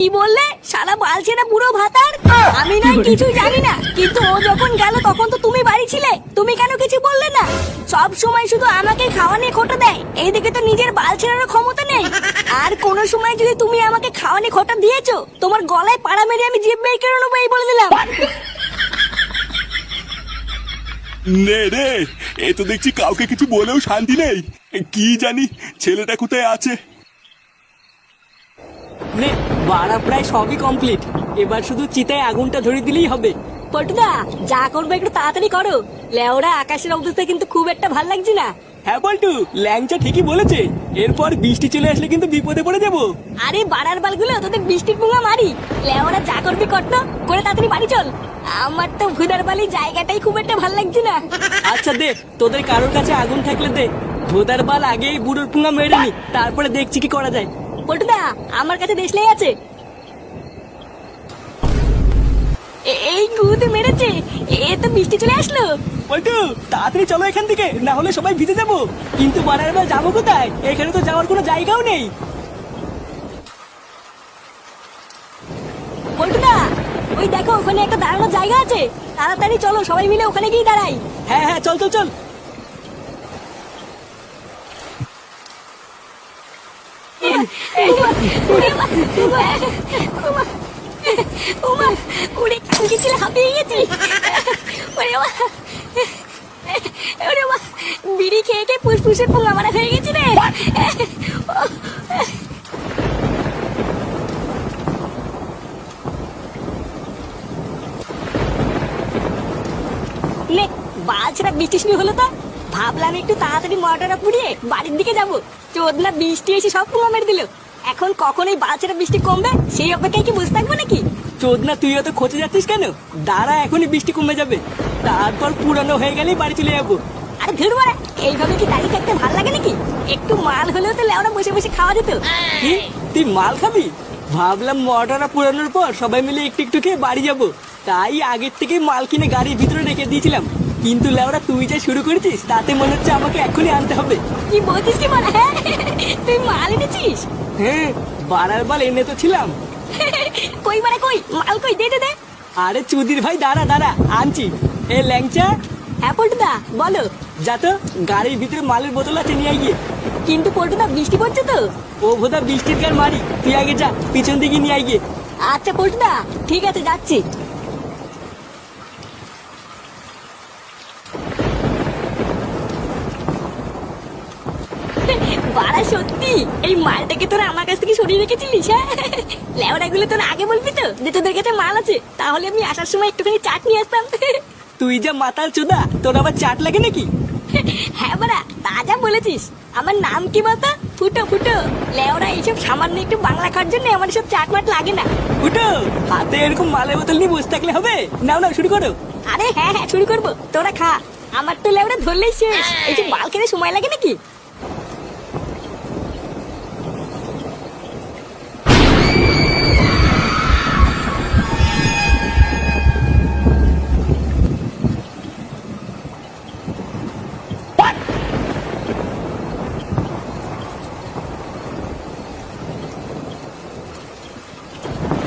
কি বললে? সারা বালছেনা পুরো ভাতার? আমি না কিছু জানি না। কিন্তু ও যখন গেল তখন তো তুমি বাড়ি ছিলে। তুমি কেন কিছু বললে না? সব সময় শুধু আমাকে খাওয়া নিয়ে খোটা দেয়। এইদিকে তো নিজের বাল ছেড়ারও ক্ষমতা নেই। আর কোন সময় যদি তুমি আমাকে খাওয়া নিয়ে খোটা দিয়েছ তোমার গলায় পাড়া মেরে আমি জিভ বের করে নেব এই বলে দিলাম। নে রে এ তো দেখছি কাউকে কিছু বলেও শান্তি নেই। কি জানি ছেলেটা কোথায় আছে? নে বাড়া প্রায় সবই কমপ্লিট এবার শুধু চিতায় আগুনটা ধরে দিলেই হবে। পটুদা যা করবে একটু তাড়াতাড়ি করো। লেওরা আকাশের অবস্থা কিন্তু খুব একটা ভালো লাগছে না। হ্যাঁ বল্টু ল্যাংচা ঠিকই বলেছে। এরপর বৃষ্টি চলে আসলে কিন্তু বিপদে পড়ে যাব। আরে বাড়ার বালগুলো তোদের বৃষ্টির পুঙ্গা মারি। লেওরা যা করবি করতো করে তাড়াতাড়ি বাড়ি চল। আমার তো ভুদার বালি জায়গাটাই খুব একটা ভালো লাগছে না। আচ্ছা দে তোদের কারোর কাছে আগুন থাকলে দে। ধোদার বাল আগেই বুড়োর পুঙ্গা মেরে নি তারপরে দেখছি কি করা যায়। পটুদা আমার কাছে দেশলাই আছে। এই গুদ মেরেছে এ তো বৃষ্টি চলে আসলো। বল্টু তাড়াতাড়ি চলো এখান থেকে না হলে সবাই ভিজে যাব। কিন্তু বাড়ার বার যাব কোথায়? এখানে তো যাওয়ার কোনো জায়গাও নেই। পটুদা ওই দেখো ওখানে একটা দাঁড়ানোর জায়গা আছে। তাড়াতাড়ি চলো সবাই মিলে ওখানে গিয়ে দাঁড়াই। হ্যাঁ হ্যাঁ চল চল চল। বিড়ি খেয়ে খেয়ে ফুসফুসের পোঙা হয়ে গেছি রে নে বাছরা বৃষ্টি শুরু হলো তো। ভাবলাম একটু তাড়াতাড়ি মটরটা পুড়িয়ে বাড়ির দিকে যাব। চোদনা বৃষ্টি এসে সব পোঙা মেরে দিল। এখন কখন এই বাছরা বৃষ্টি কমবে সেই অপেক্ষায় কি বসে থাকব নাকি? চোদনা তুই অত খোঁজে যাচ্ছিস কেন? দাঁড়া এখনই বৃষ্টি কমে যাবে। তারপর পুরানো হয়ে গেলেই বাড়ি চলে যাব। আরে ধুর মারা এইভাবে কি দাঁড়িয়ে থাকতে ভালো লাগে নাকি? একটু মাল হলেও তো লেওরা বসে বসে খাওয়া যেত। তুই মাল খাবি? ভাবলাম মটরা পুরানোর পর সবাই মিলে একটু একটু খেয়ে বাড়ি যাব। তাই আগের থেকে মাল কিনে গাড়ির ভিতরে রেখে দিয়েছিলাম। কিন্তু লেওরা তুই যা শুরু করেছিস তাতে মনে হচ্ছে আমাকে এখনই আনতে হবে। কি বলছিস কি মারা হ্যাঁ তুই মাল এনেছিস? হ্যাঁ বাড়ার বাল এনে তো ছিলাম। কই মানে কই? মাল কই? দে দে দে। আরে চুদির ভাই দাঁড়া দাঁড়া আনছি। এ ল্যাংচা। হ্যাঁ পল্টুদা বলো। যা তো গাড়ির ভিতরে মালের বোতল আছে নিয়ে গিয়ে। কিন্তু পল্টুদা বৃষ্টি পড়ছে তো? ও ভোদা বৃষ্টির গান মারি। তুই আগে যা পিছন দিকে নিয়ে গিয়ে। আচ্ছা পল্টুদা ঠিক আছে যাচ্ছি। এই মালটাকে তোরা আমার কাছ থেকে সরিয়ে রেখেছিলিস হ্যাঁ লেওড়াগুলো তোরা আগে বলবি তো যে তোদের কাছে মাল আছে তাহলে আমি আসার সময় একটুখানি চাট নিয়ে আসতাম। তুই যা মাতাল চোদা তোর আবার চাট লাগে নাকি? হ্যাঁ বাড়া তা যা বলেছিস। আমার নাম কি বলতো? ফুটো ফুটো। লেওরা এইসব সামান্য একটু বাংলা খাওয়ার জন্য আমার সব চাট মাট লাগে না। উঠো হাতে এরকম মালের বোতল নিয়ে বসে থাকলে হবে? নাও নাও শুরু করো। আরে হ্যাঁ হ্যাঁ শুরু করব। তোরা খা। আমার তো লেওরা ধরলেই শেষ। এই যে মাল খেতে সময় লাগে নাকি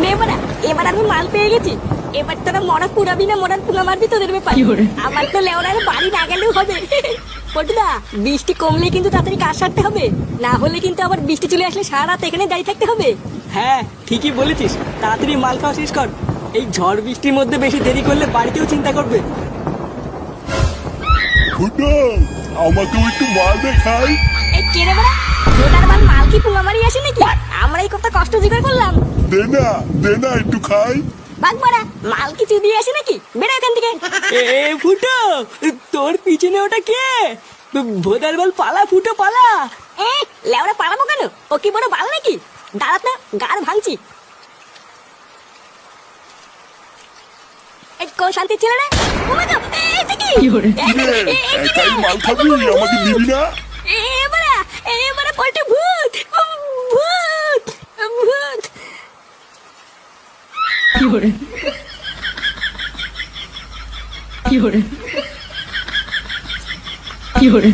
নে বাড়া, এবার আমি মাল পেয়ে গেছি। এবার তোরা মরা পুরাবি না মরার পুঙ্গা মারবি তোদের ব্যাপার। আমার তো লেওরার বাড়ি না গেলেও হবে। পটুদা বৃষ্টি কমলে কিন্তু তাড়াতাড়ি কাজ সারতে হবে। না হলে কিন্তু আবার বৃষ্টি চলে আসলে সারা রাত এখানে দাঁড়িয়ে থাকতে হবে। হ্যাঁ ঠিকই বলেছিস। তাড়াতাড়ি মাল খাওয়া শেষ কর। এই ঝড় বৃষ্টির মধ্যে বেশি দেরি করলে বাড়িতেও চিন্তা করবে। ফুটো আমাকেও একটু মাল দে খাই এই কে রে কি পুঙ্গা মারি আসে নাকি আমরা এই কত কষ্ট জোগাড় করলাম দে না দে না একটু খাই বাঘ মারা মাল কি চুদিয়ে আসে নাকি বেড়ে এখান থেকে এ ফুটো তোর পিছনে ওটা কে ভোদার বল পালা ফুটো পালা এ লেওরা পালাবো কেন ও কি বড় বাল নাকি দাঁড়াত না গার ভাঙছি কোন শান্তি ছিল রে ও মা এটা কি একাই মাল খাবি আমাকে দিবি না এবারে, এবারে পল্টু ভূত! ভূত! ভূত! কি করে কি করে কি hore